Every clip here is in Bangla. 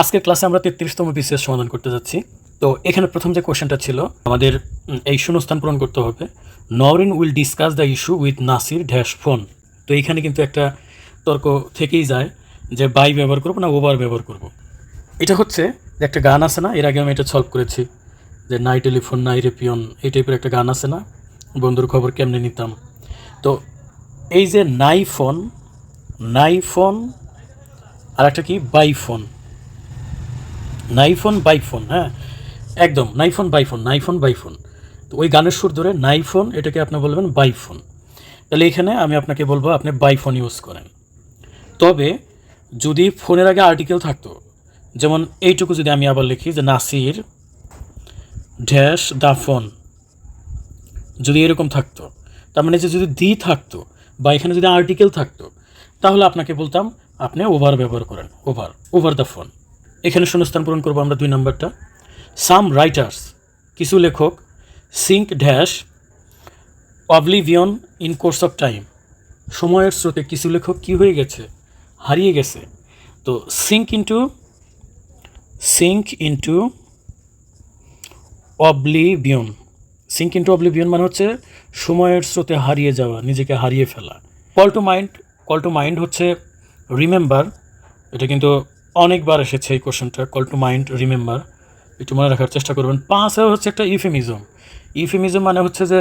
আজকের ক্লাসে আমরা তেত্রিশতম বিসিএস সমাধান করতে যাচ্ছি। তো এখানে প্রথম যে কোশ্চেনটা ছিল, আমাদের এই শূন্যস্থান পূরণ করতে হবে। Noreen will discuss the issue with Nasir dash phone. তো এখানে কিন্তু একটা তর্ক থেকেই যায় যে বাই ব্যবহার করব না ওভার ব্যবহার করব। এটা হচ্ছে একটা গান আছে না, এর আগে আমি এটা সলভ করেছি, যে নাই টেলিফোন, নাই রেপিয়ন, এই টাইপের একটা গান আছে না, বন্ধুর খবর কেমনে নিতাম। তো এই যে নাই ফোন নাই ফোন আর একটা কি? By phone. নাইফোন বাইফোন হ্যাঁ? একদম, নাইফোন বাইফোন নাইফোন বাইফোন তো ওই গানের সুর ধরে নাইফোন, এটাকে আপনি বলবেন বাইফোন তাহলে এখানে আমি আপনাকে বলব, আপনি বাইফোন ইউজ করেন। তবে যদি ফোনের আগে আর্টিকেল থাকতো, যেমন এইটুকু যদি আমি আবার লিখি যে নাসির ড্যাশ দা ফোন, যদি এরকম থাকতো, তার মানে যে যদি দি থাকতো বা এখানে যদি আর্টিকেল থাকতো, তাহলে আপনাকে বলতাম আপনি ওভার ব্যবহার করেন, ওভার ওভার দ্য ফোন। এখানে শূন্যস্থান পূরণ করব আমরা দুই নম্বরটা। সাম রাইটার্স কিছু লেখক sink dash oblivion in course of time সময়ের স্রোতে কিছু লেখক কী হয়ে গেছে? হারিয়ে গেছে। তো sink into sink into oblivion sink into oblivion মানে হচ্ছে সময়ের স্রোতে হারিয়ে যাওয়া, নিজেকে হারিয়ে ফেলা। Call to mind call to mind হচ্ছে রিমেম্বার এটা কিন্তু অনেকবার এসেছে এই কোশ্চেনটা কল টু মাইন্ড রিমেম্বার একটু মনে রাখার চেষ্টা করবেন। পাঁচ হচ্ছে একটা ইফেমিজম ইফেমিজম মানে হচ্ছে যে,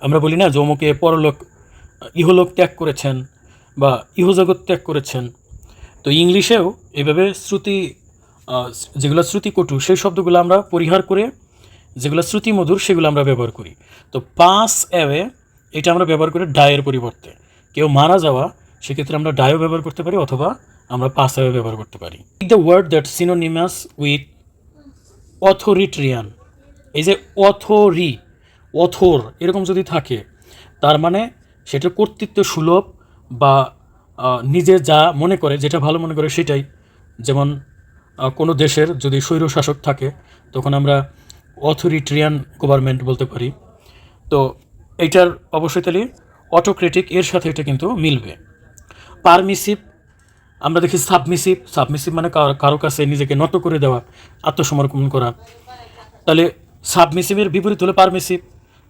আমরা বলি না যমুকে পরলোক, ইহলোক ত্যাগ করেছেন বা ইহজগৎ ত্যাগ করেছেন। তো ইংলিশেও এভাবে শ্রুতি যেগুলো শ্রুতিকটু, সেই শব্দগুলো আমরা পরিহার করে, যেগুলো শ্রুতি মধুর সেগুলো আমরা ব্যবহার করি। তো পাস অ্যাওয়ে এটা আমরা ব্যবহার করি ডায়ের পরিবর্তে। কেউ মারা যাওয়া, সেক্ষেত্রে আমরা ডায়ও ব্যবহার করতে পারি অথবা আমরা পাস অ্যাওয়ে ব্যবহার করতে পারি। Pick the word that synonymous with authoritarian এই যে অথরি অথর এরকম যদি থাকে, তার মানে সেটা কর্তৃত্ব সুলভ বা নিজে যা মনে করে, যেটা ভালো মনে করে সেটাই। যেমন কোনো দেশের যদি স্বৈরশাসক থাকে, তখন আমরা অথরিট্রিয়ান গভর্নমেন্ট বলতে পারি। তো এইটার অবশ্যই তাহলে অটোক্রেটিক এর সাথে এটা কিন্তু মিলবে। পারমিসিভ আমরা দেখি সাবমিসিভ সাবমিসিভ মানে কারো- কাছে নিজেকে নত করে দেওয়া, আত্মসমর্পণ করা। তাহলে সাবমিসিভের বিপরীত হলো পারমিসিভ।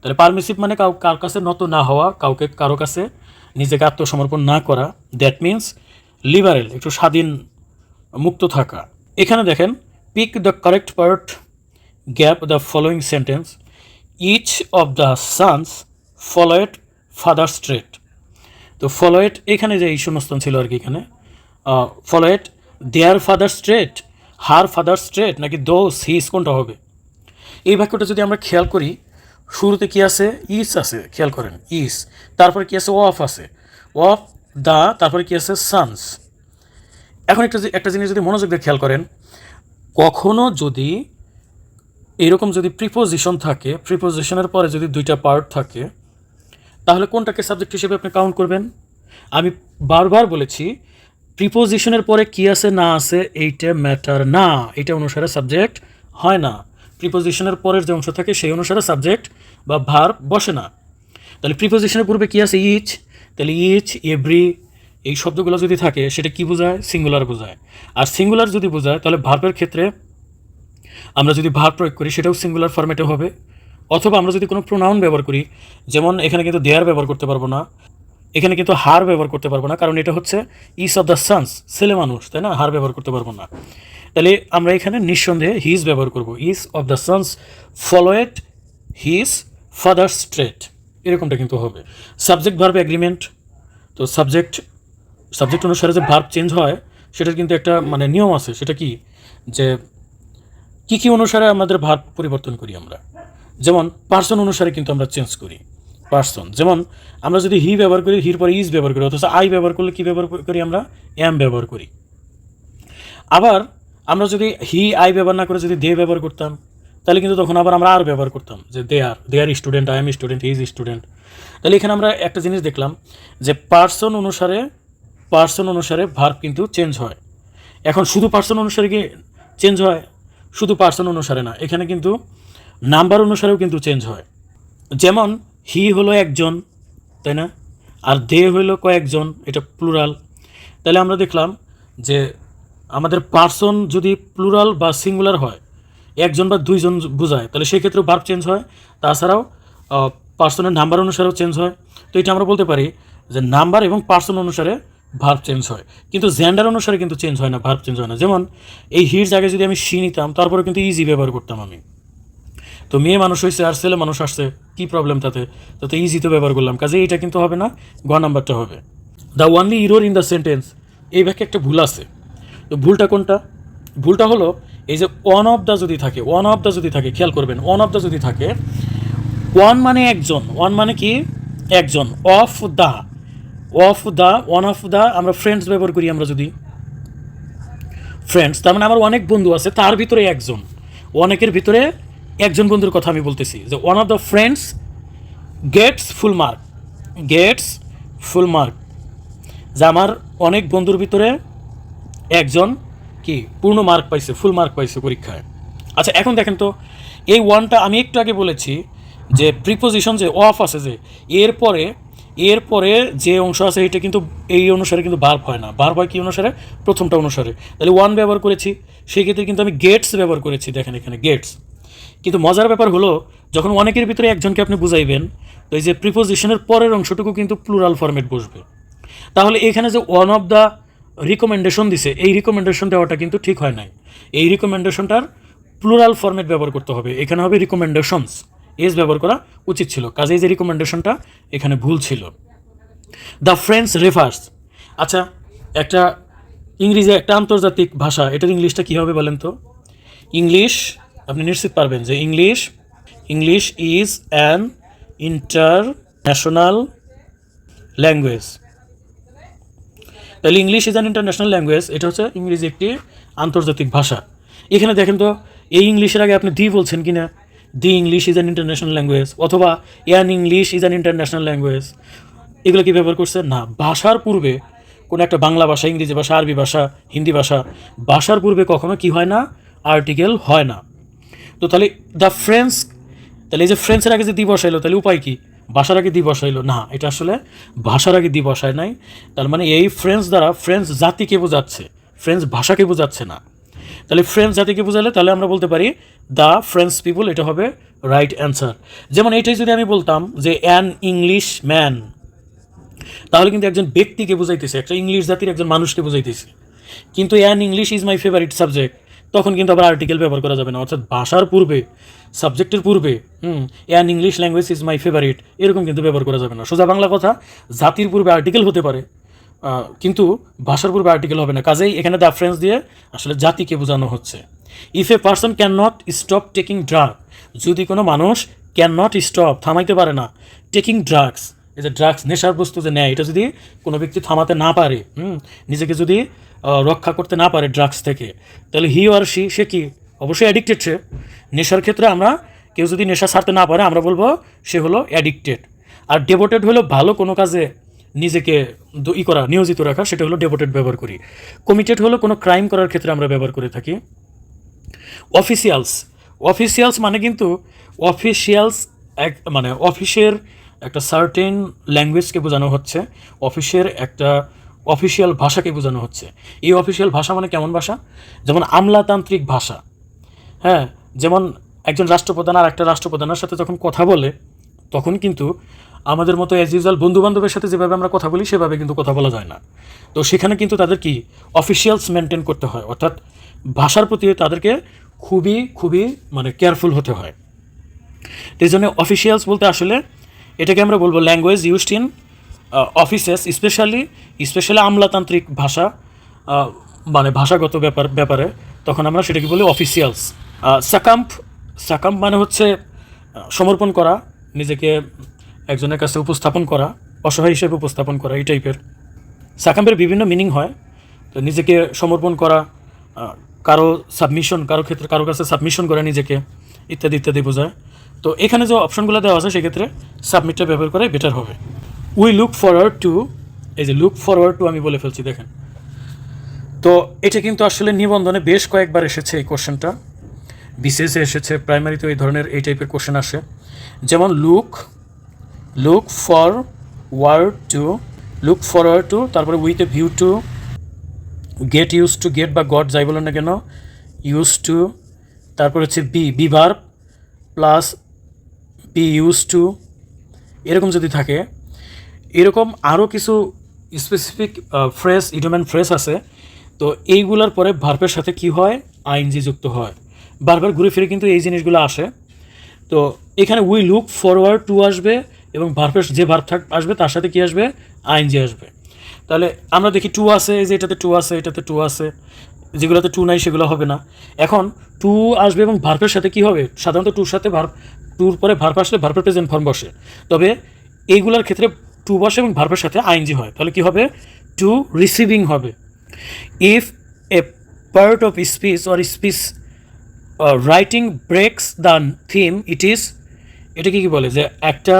তাহলে পারমিসিভ মানে কাউ, কার কাছে নত না হওয়া, কাউকে, কারও কাছে নিজেকে আত্মসমর্পণ না করা। দ্যাট মিন্স লিবারেল একটু স্বাধীন, মুক্ত থাকা। এখানে দেখেন pick the correct part gap the following sentence each of the sons followed father straight তো ফলোয়েট এখানে যে এই শূন্যস্থান ছিল আর কি এখানে followed their father straight her father straight নাকি দোস হিস কোনটা হবে? এই বাক্যটা যদি আমরা খেয়াল করি, শুরুতে কি আছে? ইস আছে, খেয়াল করেন ইস তারপরে কি আছে? অফ আছে। অফ দা তারপরে কি আছে? সানস এখন একটা একটা জিনিস যদি মনোযোগ দিয়ে খেয়াল করেন, কখনো যদি এরকম যদি প্রিপোজিশন থাকে প্রিপোজিশনের পরে যদি দুইটা পার্ট থাকে, তাহলে কোনটাকে সাবজেক্ট হিসেবে আপনি কাউন্ট করবেন? আমি বারবার বলেছি প্রিপোজিশনের পরে কি আছে, না আছে, এইটা ম্যাটার না। এটা অনুসারে সাবজেক্ট হয় না। প্রিপোজিশনের পরের যে অংশ থাকে, সেই অনুসারে সাবজেক্ট বা ভার বসে না। তাহলে প্রিপোজিশনের পূর্বে কি আছে ইচ তাহলে ইচ এভরি এই শব্দগুলো যদি থাকে, সেটা কি বোঝায়? সিঙ্গুলার বোঝায়। আর সিঙ্গুলার যদি বোঝায়, তাহলে ভার্বের ক্ষেত্রে আমরা যদি ভার প্রয়োগ করি, সেটাও সিঙ্গুলার ফরম্যাটে হবে। অথবা আমরা যদি কোনো প্রোনাউন ব্যবহার করি, যেমন এখানে কিন্তু দেয়ার ব্যবহার করতে পারব না। এখানে কিন্তু হার ব্যবহার করতে পারব না, কারণ এটা হচ্ছে ইস অফ দ্য সানস ছেলে মানুষ, তাই না? হার ব্যবহার করতে পারব না। তাহলে আমরা এখানে নিঃসন্দেহে হিজ ব্যবহার করব। Each of the sons followed his father straight এরকমটা কিন্তু হবে। সাবজেক্ট ভার্ব অ্যাগ্রিমেন্ট তো সাবজেক্ট সাবজেক্ট অনুসারে যে ভার্ব চেঞ্জ হয়, সেটার কিন্তু একটা মানে নিয়ম আছে, সেটা কি? যে কী কী অনুসারে আমাদের ভার পরিবর্তন করি আমরা? যেমন পার্সন অনুসারে কিন্তু আমরা চেঞ্জ করি। পার্সন যেমন, আমরা যদি হি ব্যবহার করি হির পরে ইজ ব্যবহার করি, অথচ আই ব্যবহার করলে কী ব্যবহার করি আমরা? এম ব্যবহার করি। আবার, আমরা যদি হি আই ব্যবহার না করে যদি দে ব্যবহার করতাম, তাহলে কিন্তু তখন আবার আমরা আর ব্যবহার করতাম, যে they are they are student I am student is student তাহলে এখানে আমরা একটা জিনিস দেখলাম, যে পার্সন অনুসারে পার্সন অনুসারে ভার্ব কিন্তু চেঞ্জ হয়। এখন শুধু পার্সন অনুসারে কি চেঞ্জ হয়? শুধু পার্সন অনুসারে না, এখানে কিন্তু নাম্বার অনুসারেও কিন্তু চেঞ্জ হয়। যেমন হি হলো একজন, তাই না? আর দে হলো কয়েকজন, এটা প্লুরাল তাহলে আমরা দেখলাম যে আমাদের পার্সন যদি প্লুরাল বা সিঙ্গুলার হয়, একজন বা দুইজন বোঝায়, তাহলে সেই ক্ষেত্রে ভার্ব চেঞ্জ হয়। তাছাড়াও পার্সনের নাম্বার অনুসারেও চেঞ্জ হয়। তো এটা আমরা বলতে পারি যে নাম্বার এবং পার্সন অনুসারে ভার্ব চেঞ্জ হয়। কিন্তু জেন্ডার অনুসারে কিন্তু চেঞ্জ হয় না ভার্ব চেঞ্জ হয় না। যেমন, এই হির জায়গায় যদি আমি সি নিতাম তারপরে কিন্তু ইজি ব্যবহার করতাম আমি। তো মেয়ে মানুষ হয়েছে আর ছেলে মানুষ আসছে। কী প্রবলেম তাতে? তাতে ইজি তো ব্যবহার করলাম। কাজে এটা কিন্তু হবে না, গ নাম্বারটা হবে। The only error in the sentence এই ব্যাখ্যা একটা ভুল আছে। তো ভুলটা কোনটা? ভুলটা হলো, এই যে ওয়ান অফ দ্য যদি থাকে ওয়ান অফ দ্য যদি থাকে, খেয়াল করবেন ওয়ান অফ দ্য যদি থাকে ওয়ান মানে একজন ওয়ান মানে কি? একজন of the of the one of the আমরা ফ্রেন্ডস ব্যবহার করি আমরা যদি। ফ্রেন্ডস তার মানে আমার অনেক বন্ধু আছে, তার ভিতরে একজন, অনেকের ভিতরে একজন বন্ধুর কথা আমি বলতেছি যে one of the friends gets full mark gets full mark যে আমার অনেক বন্ধুর ভিতরে একজন কি পূর্ণ মার্ক পাইছে ফুল মার্ক পাইছে পরীক্ষায়। আচ্ছা এখন দেখেন তো, এই ওয়ানটা আমি একটু আগে বলেছি যে প্রিপোজিশন যে অফ আছে যে, এরপরে এরপরে যে অংশ আছে এটা কিন্তু এই অনুসারে কিন্তু বার্ব হয় না। বার্ব হয় কি অনুসারে? প্রথমটা অনুসারে। তাহলে ওয়ান ব্যবহার করেছি সেই ক্ষেত্রে কিন্তু আমি গেটস ব্যবহার করেছি, দেখেন এখানে গেটস কিন্তু মজার ব্যাপার হলো, যখন অনেকের ভিতরে একজনকে আপনি বুঝাইবেন, তো এই যে প্রিপোজিশনের পরের অংশটুকু কিন্তু প্লুরাল ফরম্যাট বসবে। তাহলে এখানে যে ওয়ান অফ দ্য রিকমেন্ডেশন দিছে, এই রিকমেন্ডেশন দেওয়াটা কিন্তু ঠিক হয় নাই। এই রিকমেন্ডেশনটার প্লুরাল ফরম্যাট ব্যবহার করতে হবে। এখানে হবে রিকমেন্ডেশনস এস ব্যবহার করা উচিত ছিল। কাজে এই যে রিকমেন্ডেশনটা এখানে ভুল ছিল। দ্য ফ্রেন্ডস রেফার্স আচ্ছা একটা ইংরেজি, একটা আন্তর্জাতিক ভাষা, এটার ইংলিশটা কী হবে বলেন তো? ইংলিশ আপনি নিশ্চিত পারবেন যে English English is an international language তাহলে English is an international language এটা হচ্ছে ইংরেজি একটি আন্তর্জাতিক ভাষা। এখানে দেখেন তো, এই ইংলিশের আগে আপনি দি বলছেন কি না the English is an international language অথবা an English is an international language এগুলো কি ব্যবহার করছে? না, ভাষার পূর্বে কোনো একটা বাংলা ভাষা, ইংরেজি ভাষা, আরবি ভাষা, হিন্দি ভাষা, ভাষার পূর্বে কখনো কি হয় না? আর্টিকেল হয় না। তো তাহলে দ্য ফ্রেন্স তাহলে এই যে ফ্রেন্সের আগে যে দি বসাইলো তাহলে উপায় কি? ভাষার আগে দি বসাইলো না, এটা আসলে ভাষার আগে দি বসায় নাই। তার মানে এই ফ্রেন্স দ্বারা ফ্রেন্স জাতিকে বোঝাচ্ছে ফ্রেন্স ভাষাকে বোঝাচ্ছে না। তাহলে ফ্রেন্স জাতিকে বোঝালে তাহলে আমরা বলতে পারি দ্য ফ্রেন্স পিপুল এটা হবে রাইট অ্যান্সার যেমন এটাই যদি আমি বলতাম যে অ্যান ইংলিশ ম্যান তাহলে কিন্তু একজন ব্যক্তিকে বুঝাইতেছে, একটা ইংলিশ জাতির একজন মানুষকে বুঝাইতেছে। কিন্তু an English is my favourite subject তখন কিন্তু আবার আর্টিকেল ব্যবহার করা যাবে না। অর্থাৎ ভাষার পূর্বে সাবজেক্টের পূর্বে, হুম an English language is my favourite এরকম কিন্তু ব্যবহার করা যাবে না। সোজা বাংলা কথা, জাতির পূর্বে আর্টিকেল হতে পারে কিন্তু ভাষার পূর্বে আর্টিকেল হবে না। কাজেই এখানে দ্য ফ্রেন্স দিয়ে আসলে জাতিকে বোঝানো হচ্ছে। If a person can not stop taking drug যদি কোনো মানুষ ক্যান নট স্টপ থামাইতে পারে না টেকিং ড্রাগস এই যে ড্রাগস নেশার বস্তু যে নেয়, এটা যদি কোনো ব্যক্তি থামাতে না পারে, হুম, নিজেকে যদি রক্ষা করতে না পারে ড্রাগস থেকে, তাহলে হি আর সি সে কি? অবশ্যই অ্যাডিক্টেড সে। নেশার ক্ষেত্রে আমরা, কেউ যদি নেশা ছাড়তে না পারে, আমরা বলব সে হলো অ্যাডিক্টেড আর ডেভোটেড হলো ভালো কোনো কাজে নিজেকে ই করা, নিয়োজিত রাখা, সেটা হলো ডেভোটেড ব্যবহার করি। কমিটেড হলো কোনো ক্রাইম করার ক্ষেত্রে আমরা ব্যবহার করে থাকি। অফিসিয়ালস অফিসিয়ালস মানে কিন্তু অফিসিয়ালস এক মানে অফিসের একটা সার্টেন ল্যাঙ্গুয়েজকে বোঝানো হচ্ছে, অফিসের একটা অফিসিয়াল ভাষাকে বোঝানো হচ্ছে। এই অফিসিয়াল ভাষা মানে কেমন ভাষা? যেমন আমলাতান্ত্রিক ভাষা। হ্যাঁ যেমন একজন রাষ্ট্রপ্রধান আর একটা রাষ্ট্রপ্রধানের সাথে যখন কথা বলে, তখন কিন্তু আমাদের মতো অ্যাজ ইউজুয়াল বন্ধু বান্ধবের সাথে যেভাবে আমরা কথা বলি, সেভাবে কিন্তু কথা বলা যায় না। তো সেখানে কিন্তু তাদের কি? অফিসিয়ালস মেনটেন করতে হয়। অর্থাৎ ভাষার প্রতি তাদেরকে খুবই খুবই মানে কেয়ারফুল হতে হয়। এই জন্য অফিসিয়ালস বলতে আসলে এটাকে আমরা বলব language used in offices specially specially আমলাতান্ত্রিক ভাষা মানে ভাষাগত ব্যাপার, ব্যাপারে, তখন আমরা সেটাকে বলি অফিসিয়ালস সাকাম্প সাকাম্প মানে হচ্ছে সমর্পণ করা, নিজেকে একজনের কাছে উপস্থাপন করা, অসহায় হিসেবে উপস্থাপন করা, এই টাইপের সাকাম্পের বিভিন্ন মিনিং হয়। তো নিজেকে সমর্পণ করা কারও সাবমিশন কারও ক্ষেত্রে, কারও কাছে সাবমিশন করা নিজেকে, ইত্যাদি ইত্যাদি বোঝায়। তো এখানে যে অপশনগুলো দেওয়া আছে, সেক্ষেত্রে সাবমিটটা ব্যবহার করাই বেটার হবে। উই লুক ফরওয়ার্ড টু এই যে লুক ফরওয়ার্ড টু আমি বলে ফেলছি, দেখেন। তো এটা কিন্তু আসলে নিবন্ধনে বেশ কয়েকবার এসেছে এই কোশ্চেনটা বিসিএসে এসেছে প্রাইমারিতে এই ধরনের এই টাইপের কোশ্চেন আসে। যেমন look look for word to look forward to তারপরে with a view to get use to get বা গড যাই বলেন না কেন ইউজ টু তারপর হচ্ছে be be verb plus be use to এরকম যদি থাকে, এরকম আরও কিছু স্পেসিফিক ফ্রেস ইডোম্যান ফ্রেস আছে, তো এইগুলোর পরে ভার্বের সাথে কি হয়? আইনজি যুক্ত হয়। বারবার ঘুরে ফিরে কিন্তু এই জিনিসগুলো আসে। তো এখানে উই লুক ফরওয়ার্ড টু আসবে এবং ভার্বের যে ভার্ব থাক, আসবে, তার সাথে কি আসবে? আইনজি আসবে। তাহলে আমরা দেখি টু আছে যে এটাতে টু আছে, এটাতে টু আছে। যেগুলোতে টু নাই, সেগুলো হবে না। এখন টু আসবে এবং ভার্বের সাথে কি হবে? সাধারণত টুর সাথে ভার্ব টুর পরে ভার্ব আসলে ভার্বের প্রেজেন্ট ফর্ম বসে। তবে এইগুলোর ক্ষেত্রে টু বসে এবং ভার্বের সাথে আইনজি হয়। তাহলে কী হবে? টু রিসিভিং হবে। If a part of speech or speech writing breaks the theme it is এটা কি কি বলে? যে একটা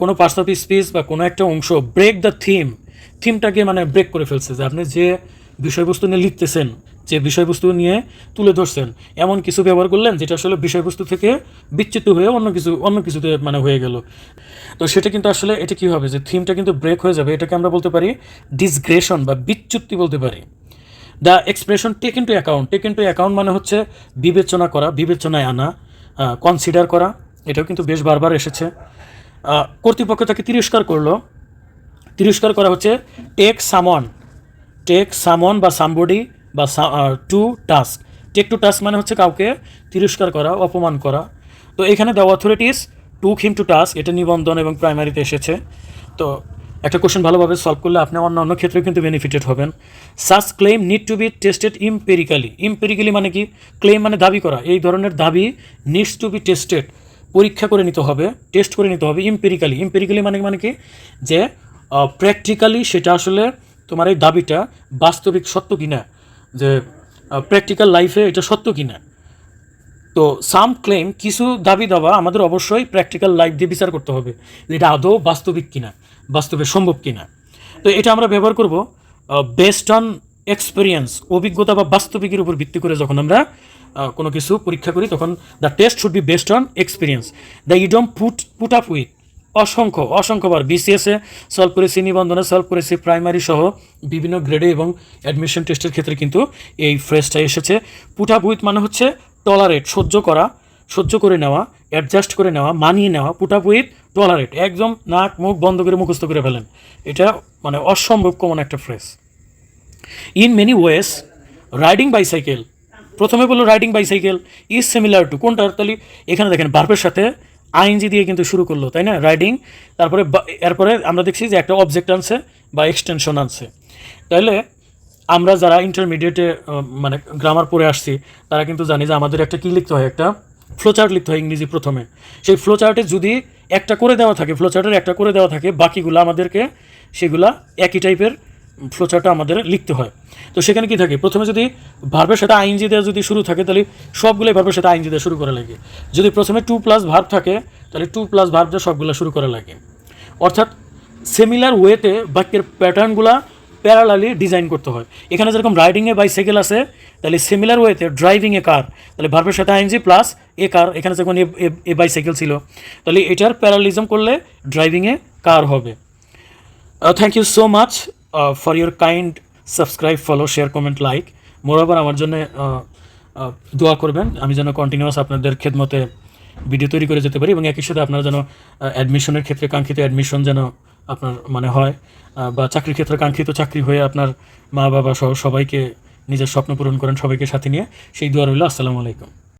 কোনো পার্টস অফ স্পিচ বা কোনো একটা অংশ ব্রেক দ্য থিম থিমটাকে মানে ব্রেক করে ফেলছে। যে আপনি যে বিষয়বস্তু নিয়ে লিখতেছেন যে বিষয়বস্তু নিয়ে তুলে ধরছেন। এমন কিছু ব্যবহার করলেন যেটা আসলে বিষয়বস্তু থেকে বিচ্যুত হয়ে অন্য কিছু, অন্য কিছুতে মানে হয়ে গেল। তো সেটা কিন্তু আসলে এটা কী হবে যে থিমটা কিন্তু ব্রেক হয়ে যাবে। এটাকে আমরা বলতে পারি ডিসগ্রেশন বা বিচ্যুতি বলতে পারি। The expression take to account take to account মানে হচ্ছে বিবেচনা করা, বিবেচনায় আনা কনসিডার করা। এটাও কিন্তু বেশ বারবার এসেছে। কর্তৃপক্ষ তাকে তিরস্কার করল। তিরস্কার করা হচ্ছে টেক সামন টেক সামন বা সামবডি বা to task take to task মানে হচ্ছে কাউকে তিরস্কার করা, অপমান করা। তো এখানে the authorities to him to task এটা নিবন্ধন এবং প্রাইমারিতে এসেছে। তো একটা কোশ্চেন ভালোভাবে সলভ করলে আপনি অন্য অন্য ক্ষেত্রে কিন্তু বেনিফিটেড হবেন। Such claim need to be tested empirically empirically মানে কি? ক্লেম মানে দাবি করা। এই ধরনের দাবি নিডস টু বি টেস্টেড পরীক্ষা করে নিতে হবে টেস্ট করে নিতে হবে ইম্পেরিক্যালি ইম্পেরিক্যালি মানে মানে কি? যে প্র্যাকটিক্যালি সেটা আসলে তোমার এই দাবিটা বাস্তবিক সত্য কিনা। যে প্র্যাকটিক্যাল লাইফে এটা সত্য কি না তো সাম ক্লেম কিছু দাবি দাবা আমাদের অবশ্যই প্র্যাকটিক্যাল লাইফ দিয়ে বিচার করতে হবে এটা আদৌ বাস্তবিক কিনা, বাস্তবে সম্ভব কিনা। তো এটা আমরা ব্যবহার করব বেস্ট অন এক্সপিরিয়েন্স অভিজ্ঞতা বা বাস্তবিকের উপর ভিত্তি করে যখন আমরা কোনো কিছু পরীক্ষা করি, তখন the test should be best on experience the idiom put put up with অসংখ্য, অসংখ্যবার বিসিএসে সলভ করেছি নিবন্ধনে সলভ করেছি প্রাইমারি সহ বিভিন্ন গ্রেডে এবং অ্যাডমিশন টেস্টের ক্ষেত্রে কিন্তু এই ফ্রেজটা এসেছে। আপ মানে হচ্ছে টলারেট সহ্য করা, সহ্য করে নেওয়া অ্যাডজাস্ট করে নেওয়া, মানিয়ে নেওয়া, পুট আপ টলারেট একদম নাক, মুখ বন্ধ করে মুখস্থ করে ফেলেন। এটা মানে অসম্ভব কমন একটা phrase in many ways riding bicycle প্রথমে বলল riding bicycle is similar to কোনটার তাহলে এখানে দেখেন বার্বের সাথে আইএনজি দিয়ে কিন্তু শুরু করল, তাই না? রাইডিং তারপরে এরপরে আমরা দেখছি যে একটা অবজেক্ট আনছে বা এক্সটেনশন আনছে। তাহলে আমরা যারা ইন্টারমিডিয়েটে মানে গ্রামার পড়ে আসছি, তারা কিন্তু জানি যে আমাদের একটা কী লিখতে হয়? একটা ফ্লোচার্ট লিখতে হয় ইংরেজি প্রথমে। সেই ফ্লোচার্টে যদি একটা করে দেওয়া থাকে ফ্লোচার্টের একটা করে দেওয়া থাকে, বাকিগুলো আমাদেরকে সেগুলা একই টাইপের ফ্লোচার্টটা আমাদের লিখতে হয়। তো সেখানে কি থাকে? প্রথমে যদি ভার্বের সাথে আইনজি দেওয়া যদি শুরু থাকে, তাহলে সবগুলোই ভার্বের সাথে আইনজি দেওয়া শুরু করা লাগে। যদি প্রথমে টু প্লাস ভার্ব থাকে, তাহলে টু প্লাস ভার্ব দিয়ে সবগুলো শুরু করা লাগে। অর্থাৎ সিমিলার ওয়েতে বাক্যের প্যাটার্নগুলা প্যারালালি ডিজাইন করতে হয়। এখানে যেরকম রাইডিংয়ে বাইসাইকেল আছে, তাহলে সিমিলার ওয়েতে ড্রাইভিংয়ে কার তাহলে ভার্বের সাথে আইনজি প্লাস এ কার এখানে এ- এ বাইসাইকেল ছিল। তাহলে এটার প্যারালিজম করলে ড্রাইভিংয়ে কার হবে। Thank you so much for your kind subscribe follow share comment like মোরাবার আমার জন্য দোয়া করবেন। আমি যেন কন্টিনিউয়াস আপনাদের খেদমতে ভিডিও তৈরি করে যেতে পারি এবং একই সাথে আপনারা যেন অ্যাডমিশনের ক্ষেত্রে কাঙ্ক্ষিত অ্যাডমিশন যেন আপনার মানে হয় বা চাকরির ক্ষেত্রে কাঙ্ক্ষিত চাকরি হয়ে আপনার মা বাবা সহ সবাইকে নিজের স্বপ্ন পূরণ করেন সবাইকে সাথে নিয়ে। সেই দোয়া রইল। আসসালামু আলাইকুম।